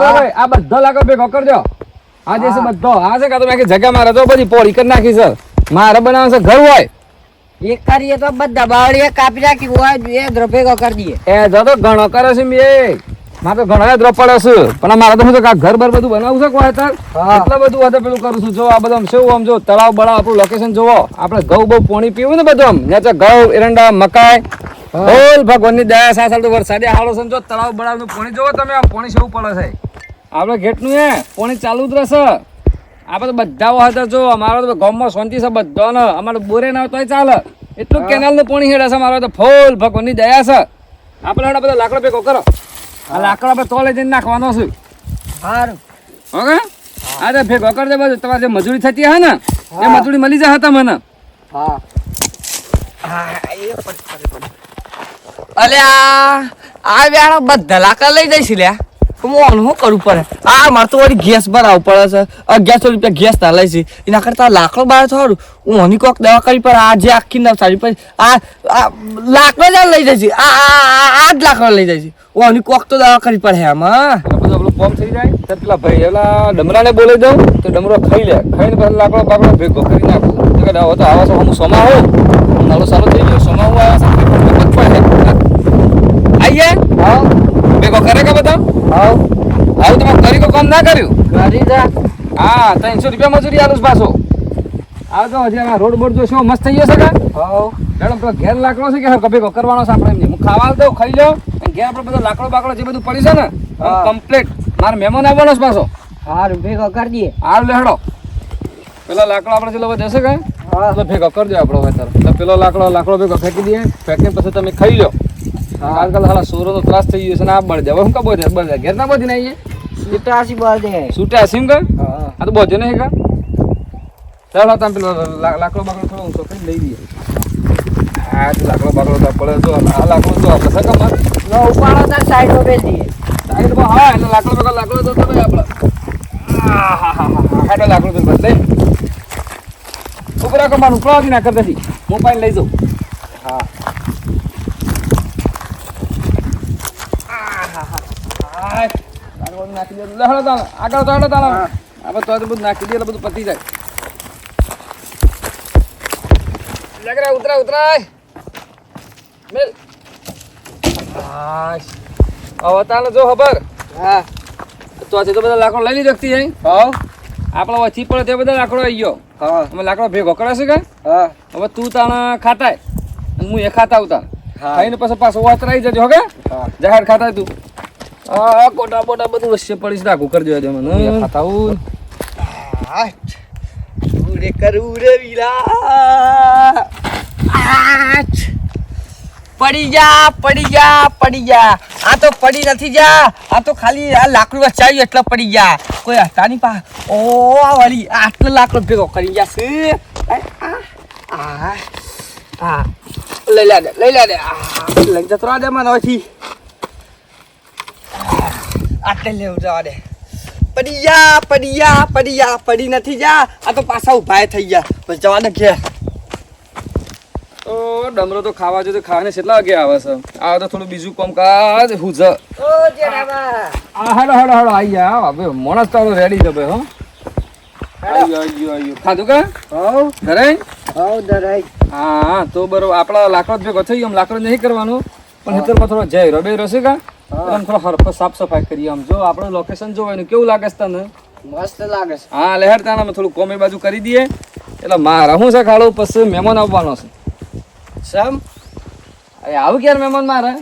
ભાઈ આ બધો લાકડો ભેગો કરજો આ જે બધો આ છે કાં મેં જગ્યા મારે તો બધી પોળી કરી નાખી છે. મારે બનાવવાનું છે ઘર હોય. એક કરીએ તો બધા બાવળીએ કાપી નાખી હોય એ દ્રભેગો કરી દઈએ. એ જો તો ઘણો કરે છે મેં મારે તો ઘણો દ્રપ પડે છે. પણ મારે તો ઘર બર બધું બનાવું છે કોઈ તાર? એટલે બધું વધે પેલું કરું છું. જો આ બધું શું આમ જો તળાવ બળાવ આપણું લોકેશન જોવો આપણે ઘઉં બહુ પોણી પીવું ને બધું આમ. નેચે ઘઉં એરંડા મકાઈ. બોલ ભગવાનની દયા સાથે તો વરસાદે હાલો છે જો તળાવ બળાવનું પાણી જોવો તમે આમ પોણી સેવું પડે છે. આપણે ઘેટનું એ પોણી ચાલુ જ રહેશે. આપણે તો બધા હતા જો અમારો તો ગામમાં શાંતિ છે બધાને. અમારે બોરે ના તોય ચાલે. એટલું કેનાલનું પાણી હેડે છે અમારો તો ફૂલ ભગવાનની દયા છે. આપણે હેડા બધા લાકડો ભેગો કરો. આ લાકડો આપણે તોલે જઈને નાખવાનો છે. સારું ઓકે? આ તો ભેગો કરી દે બધું. તમારે જે મજૂરી થતી હે ને એ મજૂરી મળી જાય હતા હા. અલે આ આ વ્યાણો બધા લાકડા લઈ જઈશ લ્યા. હું આનું શું કરવું પડે આ મારે તો વળી ગેસ ભરાવવું પડે છે અગિયારસો રૂપિયા ગેસ ના છે એના કરતા લાકડો બહાર થોડું હું કોક દવા કરી પડે આ જે આખી નવસારી પર આ લાકડો જ લઈ જાય છે આ- આ જ લાકડો લઈ જઈશ હું આની કોક તો દવા કરી પડે આમાં આપણું થઈ જાય તો પેલા ભાઈ એલા ડમરાને બોલી દઉં તો ડમરો ખાઈ લે ખાઈને પછી લાકડો બાકડો ભેગો કરી નાખું તો કે છો હું સોમા હોઉં નાલો સારો થઈ ગયો સોમા હું આવ્યા છે આઈએ હા કે બધા હા આવું તમે કરી કોઈ કામ ના કર્યું? કરી જા. હા ત્રણસો રૂપિયા મજૂરી આલુસ પાછો. આવતો હજી આ રોડ બોર્ડ જો શું મસ્ત થઈ જશે કે? કા હા મેડમ પેલો ઘેર લાકડો છે કે કભેગો કરવાનો છે આપણે એમને હું ખાવા દઉં ખાઈ લો અને ઘેર આપણે બધો લાકડો બાકડો જે બધું પડી છે ને. કમ્પ્લીટ મારે મહેમાન આવવાનો છે પાછો. હાર ભેગો કરી દઈએ. હાલ લેહડો પેલા લાકડો આપણે જેલો જશે કે? હા. ભેગો કરજો આપણો હવે તાર. પેલો લાકડો લાકડો ભેગો ફેંકી દઈએ. ફેંકીને પછી તમે ખાઈ લો આજકાલ હાલા સોરોનો ત્રાસ થઈ ગયો છે ને આ બળ જવા હું કા બોધે બળી ઘેર ના બોધી ને સુટાસી સીતાસી બળદે છૂટા કા? હા. આ તો બોધે નહીં કા? ચાલો તમે પેલો લાકડો બાકડો થોડો ઊંચો કરીને લઈ દઈએ આ તો લાકડો બાકડો તો પડે. જો આ લાકડો તો આપણે સકમ લો ઉપાડો તાર સાઈડમાં બેસી. સાઈડ સાઈડમાં હા એટલે લાકડો બાકડો લાકડો તો તમે આપણે. આહાહાહા. હેડો લાકડો તો બદલે ઉપર મારું ઉપરાવાથી ના કરતા હું પાઈને લઈ જાઉં. હા. લાકડો નાખી દે લે. આગળ તો તાણે. આપણે તો બધું નાખી દઈએ એટલે બધું પતી જાય લેકરા ઉતરાય ઉતરાય મેલ. હવે તાને જો ખબર હા તો આજે તો બધા લાકડો લઈ લીધો જઈ હા આપણા વચ્ચે પડે તે બધા લાકડો આવી ગયો હા અમે લાકડો ભેગો કરાશે કે હા હવે તું તાણે ખાતાય હું એ ખાતા આવતા હા. ખાઈને પછી પાછો વાતરાઈ જજો કે જાહેર ખાતા તું આ કોટા બોટા બધું વચ્ચે પડીશ રાખું કરજો આજે મને. ઉરે કર વીરા પડી જા પડી જા પડી જા. આ તો પડી નથી જા. આ તો ખાલી આ લાકડું વચાવ્યું એટલે પડી જા. કોઈ હતા નહીં પા ઓ આ વળી આટલો લાકડો ભેગો કરી જશે આ લઈ લે લઈ લે લઈ જતો દે મને હવેથી આટલે લેવું જવા દે પડી જા પડી જા પડી જા પડી નથી જા આ તો પાછા ઊભા થઈ ગયા. પછી જવા દે ઘેર. તો ડમરો તો ખાવા જોઈએ ખાવાને કેટલા વાગે આવે છે? આ તો થોડું બીજું કામ કાજ ઓ જેનાબા આ હેડો હેડો હેડો આઈ જા. હવે મોણસ તારો રેડી ભાઈ હો. ખાધું કે? હો ઘરે હો હા હા તો બરોબર. આપણા લાકડો જ ભેગો થઈ ગયો. લાકડો નહીં કરવાનું. પણ હેતર થોડો જય રબે રસી કા? આમ થોડો હરખો સાફ સફાઈ કરીએ આમ જો આપણું લોકેશન જોવાનું કેવું લાગે છે તને? મસ્ત લાગે છે. હા લહેર તાને અમે થોડું કોમે બાજુ કરી દઈએ. એટલે મારા હું છે ખાડો પછી મહેમાન આવવાનો છે. સમ અરે આવું ક્યારે મહેમાન મારે?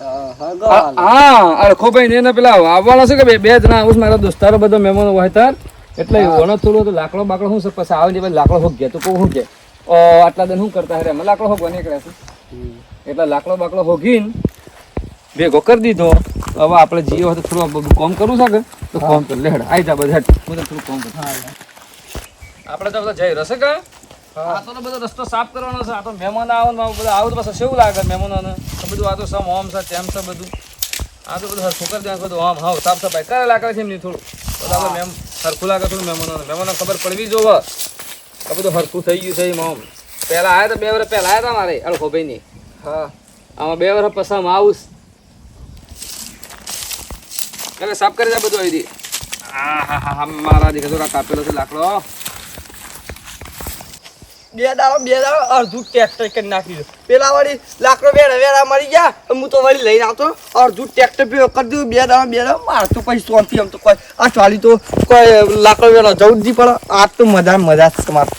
હા, અરખો ભાઈ ને એને પેલા આવવાના છે કે બે બે જણા આવું મારા દોસ્તારો બધો મહેમાનો હોય તાર. એટલે ઓનો થોડું તો લાકડો બાકડો શું છે પછી આવે ને લાકડો હોગ. ગયા તો કહું શું કે આટલા દિન શું કરતા હરે અમે લાકડો હોગવા નીકળ્યા છે એટલે લાકડો બાકડો હોગીને ભેગો કરી દીધો. હવે આપણે જીઓ તો થોડું બધું કોમ કરવું છે કે? તો કોમ કર લેડ આઈ જા બધા બધું થોડું કોમ કર. આપણે તો બધા જઈ રસે કે આ તો બધો રસ્તો સાફ કરવાનો છે આ તો મહેમાન આવો ને બધા આવું તો પછી કેવું લાગે મહેમાનોને? તો બધું આ તો સમ હોમ છે તેમ છે બધું. આ તો બધું હરખું કરી દેવાનું બધું આમ હાવ સાફ સફાઈ કરે લાગે છે એમની થોડું. તો આપણે મેમ હરખું લાગે થોડું મહેમાનોને. મહેમાનો ખબર પડવી જોવે. આ બધું હરખું થઈ ગયું છે એમ આમ. પહેલાં આવ્યા તો બે વર્ષ પહેલાં આવ્યા હતા મારે અડખો ભાઈની. હા. આમાં બે વર્ષ પછી આમ આવું હવે સાફ કરી દે બધું અહીંથી. હા હા હા મારા દીકરા કાપેલો છે લાકડો. બે દાડો બે દાડો અડધું ટ્રેક્ટર કરી નાખી દઉં. પેલા વળી લાકડો વેડા વેડા મરી ગયા હું તો વળી લઈને આવતો. અડધું ટ્રેક્ટર પીવો કરી દઉં બે દાડો બે દાડો માર તો પછી શાંતિ આમ તો કોઈ આ ચાલી તો કોઈ લાકડો વેડો જવું જ નહીં પડે. આ તો મજા મજા જ તમારે.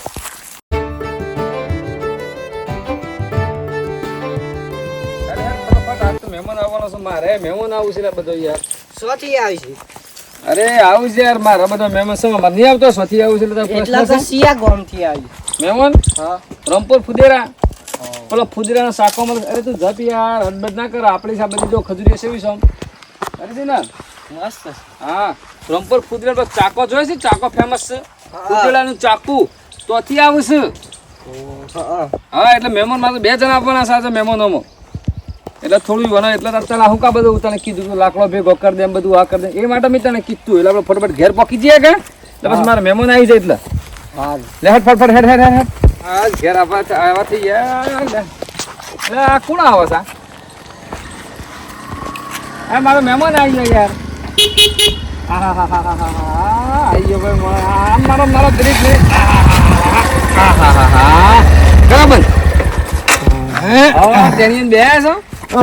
મહેમાન આવવાનો છે મારે. મહેમાન આવું છે ને બધો યાર. સ્વથી આવી છે. અરે આવું છે યાર મારા બધા મહેમાન સમા મને નહીં આવતો? સ્વથી આવું છે એટલે તો સિયા ગોમથી ગોમથી આવી. મહેમાન? હા. રમપુર ફુદેરા. પેલો સાકો મળે અરે તું જપ યાર હડબડ ના કર. આપણી સા બધી જો ખજૂરી સેવી છો. અરે છે ને મસ્ત હા. રમપુર ફુદેરા પર ચાકો જોયો છે? ચાકો ફેમસ છે. ફુદેરાનું ચાકુ. તોથી આવું છે. હા એટલે મહેમાન મારે બે જણા આપવાના સાથે મહેમાનોમાં. એટલે થોડું બને એટલે અત્યારે હું કા બધું તને કીધું લાકડો ભેગો કરી દે એમ બધું આ કરી દે એ માટે મેં તને કીધું એટલે આપણે ફટફટ ઘેર પહોંચી જઈએ કે એટલે પછી મારા મહેમાન આવી જાય એટલે હા લે હેડ ફટ ફટ હેડ હેડ હેડ હેડ ઘેર આવવા લે લે આ કોણ આવે છે આ? મારો મહેમાન આવી ગયો યાર હા હા હા હા હા હા આવી ગયો ભાઈ મારો આ મારો દરેક હા હા હા હા બરાબર હા તેની બે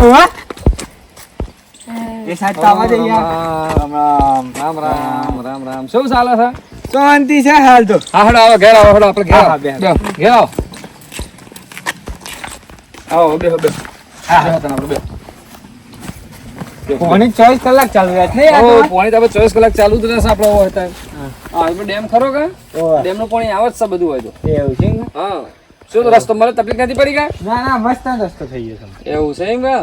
એ સાઈડ તો આવવા દે રામ રામ રામ રામ રામ રામ શું ચાલે છે? શાંતિ છે હાલ તો. હા હડો આવો ઘેર આવો હડો આપણે ઘેર આવો. ઘેર આવો. આવો બેહો બેહો. બેહો તને આપણે બેહો. બેહો, બેહો. પોણી ચોવીસ કલાક ચાલુ રહે છે નહીં ઓ, તો આપણે ચોવીસ કલાક ચાલુ જ રહેશે આપણો હોય ત્યાં. હા. ડેમ ખરો કે? ડેમનું પાણી આવે જ છે બધું હોય તો. એવું છે હા. શું રસ્તો મને તકલીફ નથી પડી ગયા ના ના મસ્ત રસ્તો થઈ ગયો એવું છે એમ કે?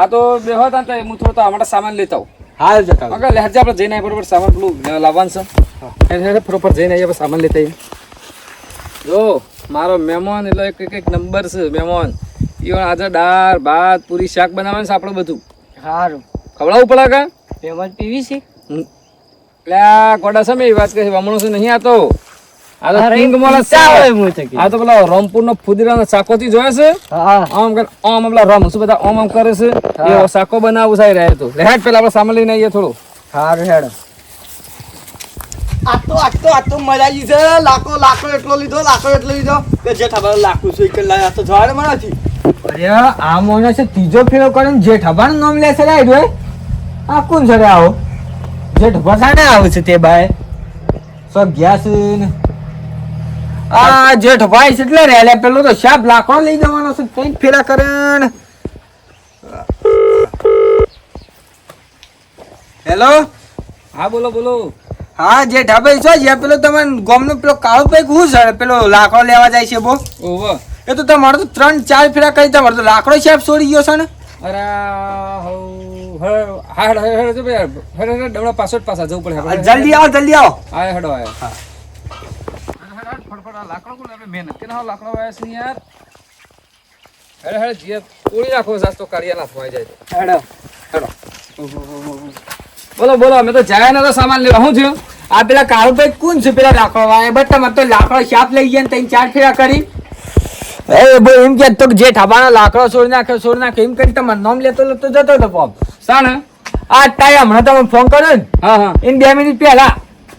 આ તો બેહો તા તો હું થોડો તો અમારા સામાન લેતા આવું. હાલ જતા અગર લહેરજે આપણે જઈને બરોબર સામાન પેલું લાવવાનું છે. હેડ પ્રોપર જઈને આવીએ સામાન લેતા આવીએ. જો મારો મહેમાન એટલે એક એક નંબર છે મહેમાન. ઈવન આજે દાળ ભાત પૂરી શાક બનાવવાનું છે આપણે બધું. સારું ખવડાવવું પડે કે? મહેમાન પીવી છે. એટલે ગોડા સામે એ વાત કહે હમણાં શું નહીં આતો. આ તો કિંગ મોલા હોય છે. હું આ તો પેલા રામપુર નો ફુદીરાનો ચાકોથી જોયે છે? હા. આમ કે આમ પેલા રામ શું બધા આમ આમ કરે છે. એ શાકો બનાવું સાઈ રહે તો. લે પેલા આપણે સામે લઈને આવીએ થોડું. હા હેડ. આ તો આ તો આ તો મજા આવી છે. લાખો લાખો એટલો લીધો લાખો એટલો લીધો. કે જે ખબર લાખો છે કે લાયા તો જવાડે મારાથી. અરે આ મોને છે ત્રીજો ફેરો કરીને જેઠાબાનું નામ લે છે રાઈ જોઈ આ કોણ છે રે આવો? જેઠભા સાને આવે છે તે બાય સો ગયા છે ને? આ જેઠભાઈ ભાઈ એટલે રે લે પેલો તો શાપ લાખો લઈ જવાનો છે કઈ ફેરા કરે હેલો? હા બોલો બોલો. હા જેઠાભાઈ છો જે પેલો તમે ગોમનો પેલો કાળો પૈક હું છે પેલો લાકડો લેવા જાય છે બો. ઓહો. એ તો તમારો તો ત્રણ ચાર ફેરા કરી તમારો તો લાકડો સાહેબ છોડી ગયો છે ને. અરે ભાઈ, જલ્દી આવો જલ્દી આવો. હા હેડો આય હેડ, હેડ, આ લાકડો કોણ આપણે મહેનત કરીને આવો લાકડો વાયા છે યાર. હેડ હેડ જીએ. તોડી નાખો સાસ તો કાઢીએ ના થવાય જાય તો. હેડો બોલો બોલો અમે તો જાય ને તો સામાન લેવા. શું થયું? આ પેલા કાળુભાઈ કોણ છે પેલા લાકડો વાય? બટ તમારે તો લાકડો શાપ લઈ ગયા ને ત્રણ ચાર ફેરા કરી. એ બોલ એમ કે તો જે ઠાબાનો લાકડો છોડી નાખ્યો છોડી નાખ્યો એમ કરી તમારે નામ લેતો લેતો જતો હતો પોપ સાને આ ટાઈ હમણાં તમે ફોન કર્યો ને? હા હા. એને બે મિનિટ પહેલા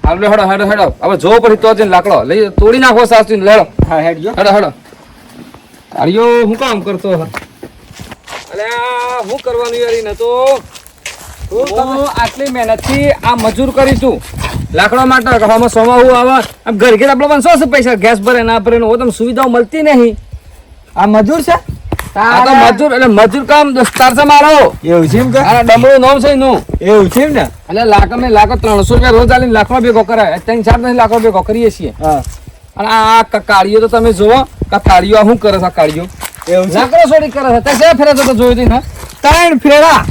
આપણે હેડો હેડો હેડો હવે જો પડી તો જઈને લાકડો. લઈ તોડી નાખો સાસુ ને લેડો હા હેડજો હેડો હેડો કાર્યો હું કામ કરતો હતો? અલ્યા હું કરવાનું યાર ને તો? હું આટલી મહેનતથી આ મજૂર કરી તું. લાકડા માટે આમાં સોમાં હું આવે. આમ ઘર ઘેર આપણે પાંચસો છે પૈસા? ગેસ ભરે ના ભરે ને ઓ સુવિધાઓ મળતી નહીં. આ મજૂર છે? આ તો મજૂર એટલે મજૂર કામ દોસ્તાર છે મારો. એવું છે એમ કે? આ ડમરું નોમ છે એનું. એવું છે એમ ને? એટલે લાખ મેં લાકડ ત્રણસો રૂપિયા રોજ આલીને લાકડો ભેગો કરાય. ત્રણ ચાર ત્રણ લાકડો ભેગો કરીએ છીએ. હા. અને આ કાળીઓ તો તમે જોવો કાળીઓ શું કરે છે કાળીઓ? એવું લાકડો છોડી કરે છે. તે શેના ફેરા તો જોયું ને ત્રણ ફેરા.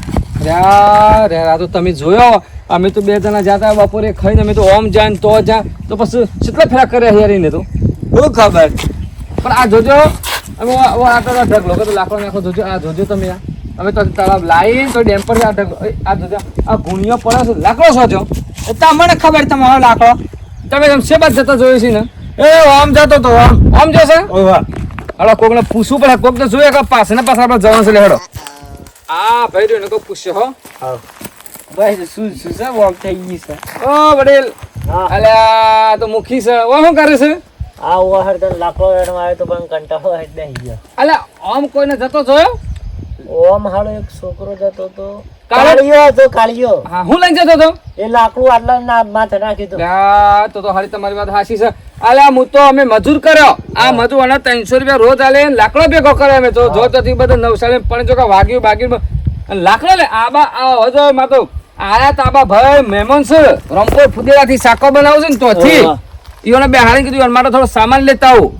યાર યાર, તો તમે જોયો. અમે તો બે જણા જતા બપોરે ખાઈને અમે તો ઓમ જાય તો જાય તો પછી કેટલા ફેરા કર્યા યાર એને તો? શું ખબર? પણ આ જોજો. અમે ઓ- આ તો આ ઢગલો કે તો લાકડો નાખો જોજો આ જોજો તમે આ. અમે તો તળાવ લાવી તો ડેમ પર આ ઢગ આ જોજો આ ગુણિયો પડે છે લાકડો એ તમને ખબર તમારો લાકડો? તમે એમ શેબાદ જતા જોયું છે ને? એ આમ જતો તો આમ. આમ જોશે? હલો કોકને પૂછવું પડે કોક તો જોઈએ કે પાસે ને પાસે આપણે જવાનું છે લે હેડો. આ ભાઈ રહ્યો ને કોક પૂછ્યો હો. હા બસ શું શું છે વોક થઈ ગઈ છે? ઓ વડીલ. હા. અલ્યા તો મુખી છે. ઓ શું કરે છે? આ ઓહર તો લાકડો વેણવા આવે તો પણ કંટાળો આવી બેસી ગયો અલ્યા ઓમ કોઈને જતો જોયો? ઓમ હાલો એક છોકરો જતો તો. કાળિયો હતો કાળિયો. હા હું લઈને જતો તો? એ લાકડું આટલા ના માથે નાખી દો અલ્યા, તો તો હારી તમારી વાત હાસી છે. અલ્યા હું તો અમે મજૂર કર્યો. આ મજૂર અને ત્રણસો રૂપિયા રોજ આલે લાકડો ભેગો કર્યો અમે. તો જો તો બધા નવસારી પણ જો કે વાગ્યું બાગ્યું લાકડો લે આબા આ હજો માતો આયા તાબા ભાઈ મહેમાન છે. રમકો ફુદેરાથી શાકો બનાવજો છે ને તોથી. ઈઓને બેહાડીને કીધું "યાર, મારે થોડો સામાન લેતા આવું.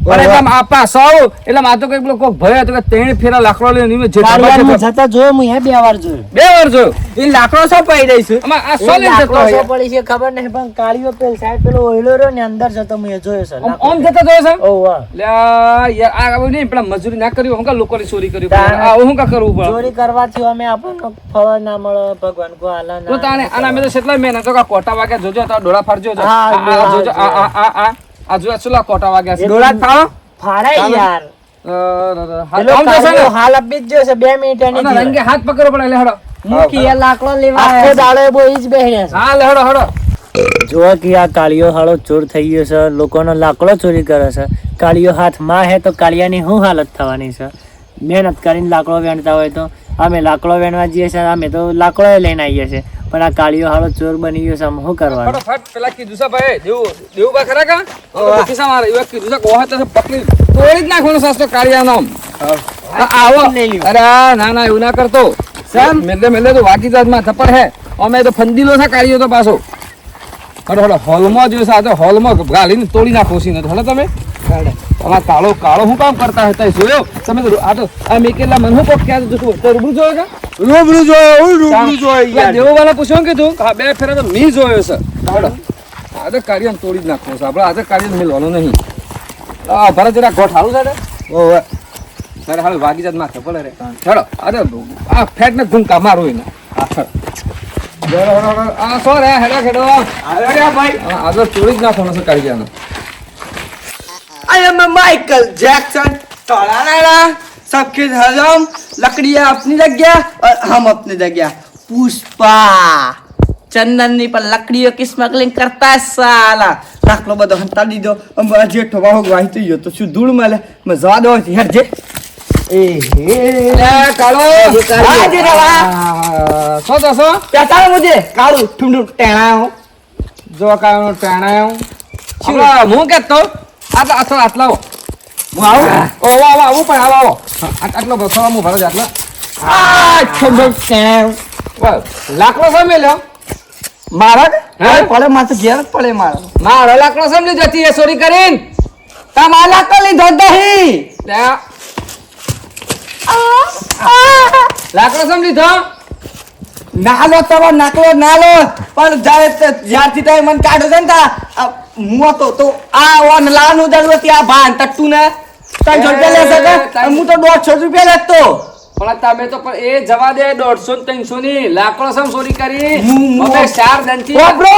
પણ એટલે આપા સૌ એટલે માતો કંઈક લોકો ભય હતો કે ત્રણ ફેરા લાકડો લઈને નીમે જે કાળિયાનું ઢાબા જતા જોયો હું હે બે વાર જોયો. બે વાર જોયો? એ લાકડો સો પડી રહી છે આમાં આ સો લઈને જતો હોય. પડી છે ખબર નહીં પણ કાળિયો પેલ સાઈડ પેલો ઓઈલો રહ્યો ને અંદર જતો મેં જોયો છે આમ જતો જોયો છે? ઓ વાહ. લે આ યાર આ નહીં પેલા મજૂરી ના કર્યું હું કા લોકોની ચોરી કરી આ હું કા કરવું પડે? ચોરી કરવાથી અમે આપણને ફળ ના મળે ભગવાન કો આલા તો તાણે આના મેં તો કેટલા મહેનત તો કા કોટા વાગ્યા જોજો તો ડોળા ફાડજો હા, જોજો આ આ આ આ આ જો કોટા વાગ્યા છે ડોળા થાળો ફાળે યાર હાલ આપી જ બે મિનિટ રંગે હાથ પડે મૂકી લાકડો લેવા આખો દાડો બોઈ જ બેહી રહેશે હા લે હેડો હેડો જો કે આ કાળિયો હાળો ચોર થઈ ગયો છે લોકોનો લાકડો ચોરી કરે છે કાળિયો હાથમાં હે તો કાળિયાની શું હાલત થવાની છે મહેનત કરીને લાકડો વેણતા હોય તો અમે લાકડો વેણવા જઈએ છીએ અમે તો લાકડો લઈને આવીએ છીએ પણ આ કાળિયો હાળો ચોર બની ગયો છે અમે શું કરવાનું? ફટાફટ પેલા કીધું છે ભાઈ દેવું દેવું બા ખરા કા? તો ખિસ્સા મારે એવા કીધું છે કોહા તો પકડી તોડી જ નાખવાનો સાસ તો કાળિયા નામ આવો. લઈ અરે આ ના ના એવું ના કરતો. મેલે મેલે તો વાકી જાતમાં થપ્પડ હે. અમે તો ફંદીલો છે કાળિયો તો પાછો. હડો હડો હોલમાં જો છે આ તો હોલમાં ગાલીને તોડી નાખો છે હલો તમે? તમારા કાળો કાળો શું કામ કરતા હતા જોયો? તમે આ તો આ મેં કેટલા મન હું કોક ક્યાં જોશું તો રૂબરૂ જોયો કે? રૂબરૂ જોયો હું રૂબરૂ જોયો દેવો દેવોવાળા પૂછ્યું કે તું હા બે ફેરા તો મી જોયો છે. હડો આ તો કાર્ય તોડી જ નાખવો છે આપણે આજે કાર્ય લોલો નહીં. આ ભરત જરા ગોઠ હાલું છે ઓવે તારે હાલ વાગી જાત માથે પડે રે. હેડો અરે આ ફેટ ને ગુંકા મારો એને. આ હેડો. હેડો, હેડો, હેડો. આ સો રે હેડો હેડો અરે ભાઈ આ આગળ ચોરી જ નાખવાનો છે કાઢી आई एम माइकल जैक्सन टोलाना सबके हजम लकड़ियां अपनी जगह और हम अपनी जगह पुष्पा चंदन ની પણ લકડીઓ કી સ્મગલિંગ કરતા સાલા લાકડો બધો હંતા દીધો અમારા જે ઠોબા હો વાહી તો તો શું ધૂળ મળે મેં જવા દો હેડ જે એ હે કેતો? આટલા આટલા. હું. આવું? ઓ આવો આવો પણ આવો આવો. આટલો બસો હું ભરો આટલા. લાકડો સામે લ્યો. મારા? પડે માથે ઘેર પડે મારા. મારો લાકડો સમજી જતી એ ચોરી કરીને. તમારા તો લીધો દહીં લાકડો સમ લીધો? નાલો તમારો નાકલો નાલો. પણ જ્યારથી તમે મને કાઢો છે ને તા, હું હતો તો આ ઓન લાનું દરવો ત્યાં ભાન ટટ્ટુ ને ત્રણસો રૂપિયા લેશે કે? હું તો દોઢસો રૂપિયા લેતો. પણ તમે તો પણ એ જવા દે દોઢસો ને ત્રણસો ની લાકડો સમ ચોરી કરી. હું- હું- ચાર દંતી બ્રો!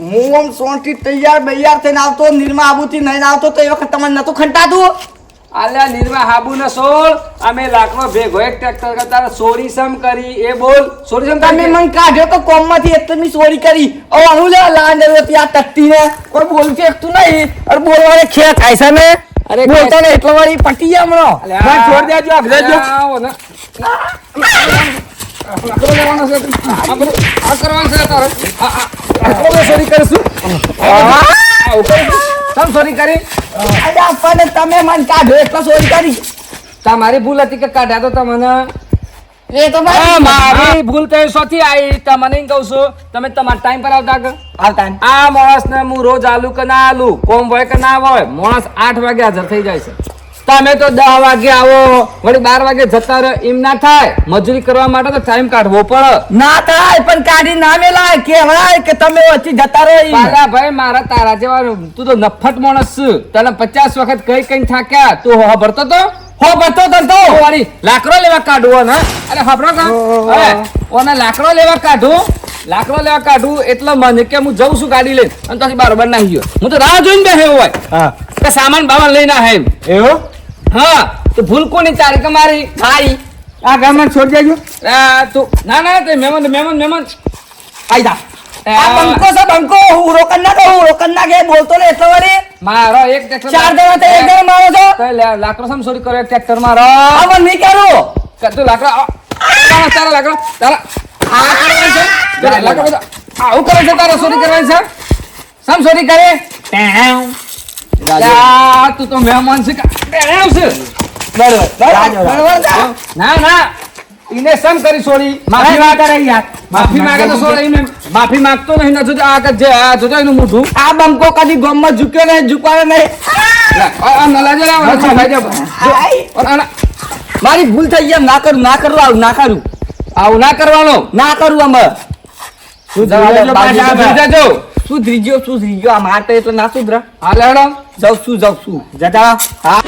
હું આમ સોનથી તૈયાર બૈયાર થઈને આવતો નિરમા આબુથી નહીં આવતો તો એ વખત તમને નતું ખંટાતું? આલ્યા નિર્વા હાબુ ને સોળ અમે લાકડો ભેગો એક ટ્રેક્ટર કરતા ચોરી સમ કરી એ બોલ સોરી સમ તમે મને કાઢ્યો તો કોમમાંથી એટલે મેં ચોરી કરી ઓ હું લે લાન રે ત્યાં ટટ્ટી ને કોઈ બોલ કે તું નહીં અરે બોલવાને થાય છે ને અરે બોલતા ને એટલો વાળી પટી ગયા હમણાં અલ્યા, છોડ દેજો જો ને. લાકડો લેવાનો છે. આ આ કરવાનું છે તારે. આ- આ- ચોરી કરીશું. આ કરીશું. સમ ચોરી કરી. અલ્યા પણ તમે મને કાઢો એટલો ચોરી કરી. તમારી ભૂલ હતી કે કાઢ્યા તો તમને? એ તો મારી ભૂલ. કઈ સોથી આવી તમને કહું છું તમે તમારા ટાઈમ પર આવતા કે આવતા આ માણસ ને હું રોજ આલુ કે ના આલુ કોમ હોય કે ના હોય માણસ આઠ વાગે હાજર થઈ જાય છે. તમે તો દસ વાગે આવો. વળી બાર વાગે જતા રહો. એમ ના થાય. મજૂરી કરવા માટે તો ટાઈમ કાઢવો પડે. ના થાય પણ કાઢી ના મેલાય. કેવાય કે તમે વચ્ચે જતા રહો મારા ભાઈ મારા તારા જેવા તું તો નફટ માણસ છે. તને પચાસ વખત કઈ કઈ થાક્યા? તું હો ભરતો તો? હો ભરતો તો તો. વાળી લાકડો લેવા કાઢવો ને અરે હબરો હવે ઓને લાકડો લેવા કાઢું? લાકડો લેવા કાઢું એટલે મને કે હું જઉં છું ગાડી લઈને. અને પછી બરોબર નાહી ગયો. હું તો રાહ જોઈને બેઠો હોય. હા. કે સામાન બામાન લઈને આવે એમ. એવું? હા તો ભૂલ કોની તારી કે મારી? મારી. આ ગામમાં છોડી દેજો. તું ના ના તે મહેમાન મહેમાન મહેમાન. આઈ જા. આ બંકો છે બંકો. હું રોકન ના કહું રોકન ના કે બોલતો ને એટલો વળી મારો એક ટ્રેક્ટર ચાર જણા તો એક મારો છો. તો લે- લાકડો સમ સોરી કર્યો એક ટ્રેક્ટર મારો. આ મને નહીં કરું લાકડો તારા તારા લાકડો તારા આ કરવાનું છે. લાકડો આવું કરે છે તારે ચોરી કરવાની છે? સમ સોરી કરે. યા, તું તો મહેમાન છે? ના ના. ઇને સમ કરી ચોરી માફી માંગે યાર. માફી માંગે તો સોરી એને માફી માંગતો નહીં નજો આ કે જે આ જોજો એનું મોઢું. આ બંકો કદી ગમમાં ઝૂક્યો નહીં ઝુકાવે નહીં. આ નલાજો લાવો. આઈ. મારી ભૂલ થઈ એમ ના કરું ના કરું આવું ના કરું. આવું ના કરવાનો? ના કરું અમે તું જવા દે, બાજુ. જાજો. સુધરી ગયો સુધરી ગયો. આ માટે એટલે ના સુધરા. હા હેડો. જાઉં છું જાઉં છું. જતા હા.